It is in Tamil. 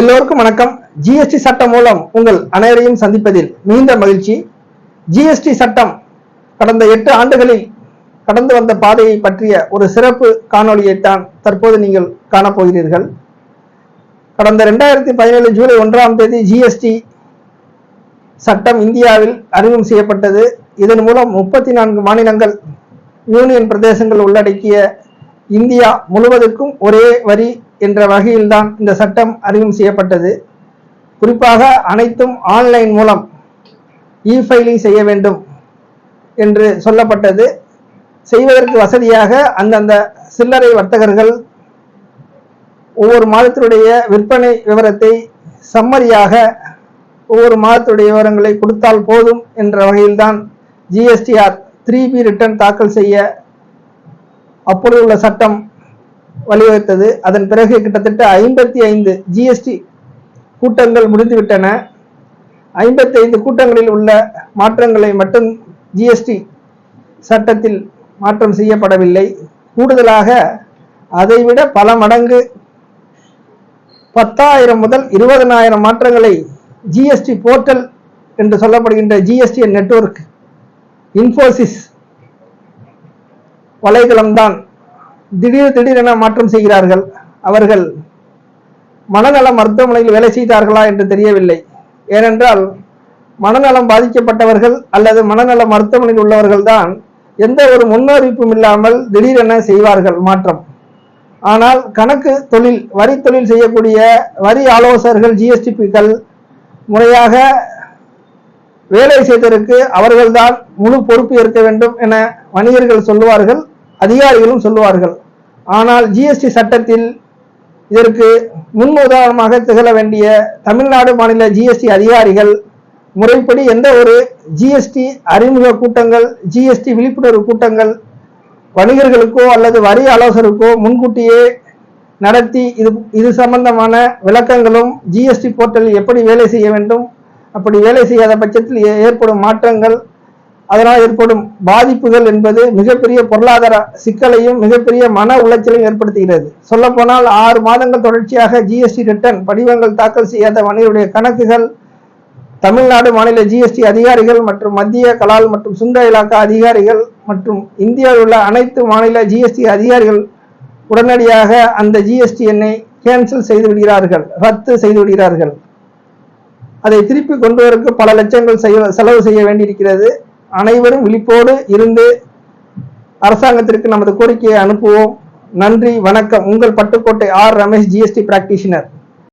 எல்லோருக்கும் வணக்கம். ஜிஎஸ்டி சட்டம் மூலம் உங்கள் அனைவரையும் சந்திப்பதில் மிகுந்த மகிழ்ச்சி. ஜிஎஸ்டி சட்டம் கடந்த எட்டு ஆண்டுகளில் கடந்து வந்த பாதையை பற்றிய ஒரு சிறப்பு காணொலியைத்தான் தற்போது நீங்கள் காணப்போகிறீர்கள் கடந்த ரெண்டாயிரத்தி பதினேழு ஜூலை ஒன்றாம் தேதி ஜிஎஸ்டி சட்டம் இந்தியாவில் அறிமுகம் செய்யப்பட்டது. இதன் மூலம் முப்பத்தி நான்கு மாநிலங்கள் யூனியன் பிரதேசங்கள் உள்ளடக்கிய இந்தியா முழுவதற்கும் ஒரே வரி என்ற வகையில்தான் இந்த சட்டம் அறிமுகம் செய்யப்பட்டது. குறிப்பாக அனைத்தும் ஆன்லைன் மூலம் இ ஃபைலிங் செய்ய வேண்டும் என்று சொல்லப்பட்டது. செய்வதற்கு வசதியாக அந்தந்த சில்லறை வர்த்தகர்கள் ஒவ்வொரு மாதத்தினுடைய விற்பனை விவரத்தை சம்மரியாக ஒவ்வொரு மாதத்துடைய விவரங்களை கொடுத்தால் போதும் என்ற வகையில்தான் ஜிஎஸ்டிஆர் த்ரீ பி ரிட்டர்ன் தாக்கல் செய்ய அப்பொழுது உள்ள சட்டம் வழிவகுத்தது. அதன் பிறகு கிட்டத்தட்ட ஐம்பத்தி ஐந்து ஜிஎஸ்டி கூட்டங்கள் முடிந்துவிட்டன. ஐம்பத்தி ஐந்து கூட்டங்களில் உள்ள மாற்றங்களை மட்டும் ஜிஎஸ்டி சட்டத்தில் மாற்றம் செய்யப்படவில்லை. கூடுதலாக அதைவிட பல மடங்கு பத்தாயிரம் முதல் இருபதனாயிரம் மாற்றங்களை ஜிஎஸ்டி போர்ட்டல் என்று சொல்லப்படுகின்ற ஜிஎஸ்டி நெட்வொர்க் இன்ஃபோசிஸ் வலைதளம்தான். திடீர் திடீரென மாற்றம் செய்கிறார்கள். அவர்கள் மனநல மருத்துவமனையில் வேலை செய்தார்களா என்று தெரியவில்லை. ஏனென்றால் மனநலம் பாதிக்கப்பட்டவர்கள் அல்லது மனநல மருத்துவமனையில் உள்ளவர்கள் தான் எந்த ஒரு முன்னறிவிப்பும் இல்லாமல் திடீரென செய்வார்கள் மாற்றம். ஆனால் கணக்கு தொழில் வரி தொழில் செய்யக்கூடிய வரி ஆலோசகர்கள் ஜிஎஸ்டிபிக்கள் முறையாக வேலை செய்ததற்கு அவர்கள்தான் முழு பொறுப்பு ஏற்க வேண்டும் என வணிகர்கள் சொல்லுவார்கள் அதிகாரிகளும் சொல்லுவார்கள். ஆனால் ஜிஎஸ்டி சட்டத்தில் இதற்கு முன் உதாரணமாக திகழ வேண்டிய தமிழ்நாடு மாநில ஜிஎஸ்டி அதிகாரிகள் முறைப்படி எந்த ஒரு ஜிஎஸ்டி அறிமுக கூட்டங்கள் ஜிஎஸ்டி விழிப்புணர்வு கூட்டங்கள் வணிகர்களுக்கோ அல்லது வரி ஆலோசகருக்கோ முன்கூட்டியே நடத்தி இது இது சம்பந்தமான விளக்கங்களும் ஜிஎஸ்டி போர்ட்டலில் எப்படி வேலை செய்ய வேண்டும் அப்படி வேலை செய்யாத பட்சத்தில் ஏ- ஏற்படும் மாற்றங்கள் அதனால் ஏற்படும் பாதிப்புகள் என்பது மிகப்பெரிய பொருளாதார சிக்கலையும் மிகப்பெரிய மன உளைச்சலையும் ஏற்படுத்துகிறது. சொல்லப்போனால் ஆறு மாதங்கள் தொடர்ச்சியாக ஜிஎஸ்டி ரிட்டர்ன் படிவங்கள் தாக்கல் செய்யாத வணிகருடைய கணக்குகள் தமிழ்நாடு மாநில ஜிஎஸ்டி அதிகாரிகள் மற்றும் மத்திய கலால் மற்றும் சுங்க இலாக்கா அதிகாரிகள் மற்றும் இந்தியாவில் உள்ள அனைத்து மாநில ஜிஎஸ்டி அதிகாரிகள் உடனடியாக அந்த ஜிஎஸ்டி எண்ணை கேன்சல் செய்து விடுகிறார்கள் ரத்து செய்து விடுகிறார்கள். அதை திருப்பி கொண்டு வரக்கு பல லட்சங்கள் செய்ய செலவு செய்ய வேண்டியிருக்கிறது. அனைவரும் விழிப்போடு இருந்து அரசாங்கத்திற்கு நமது கோரிக்கையை அனுப்புவோம். நன்றி வணக்கம். உங்கள் Pattukkottai R Ramesh GST practitioner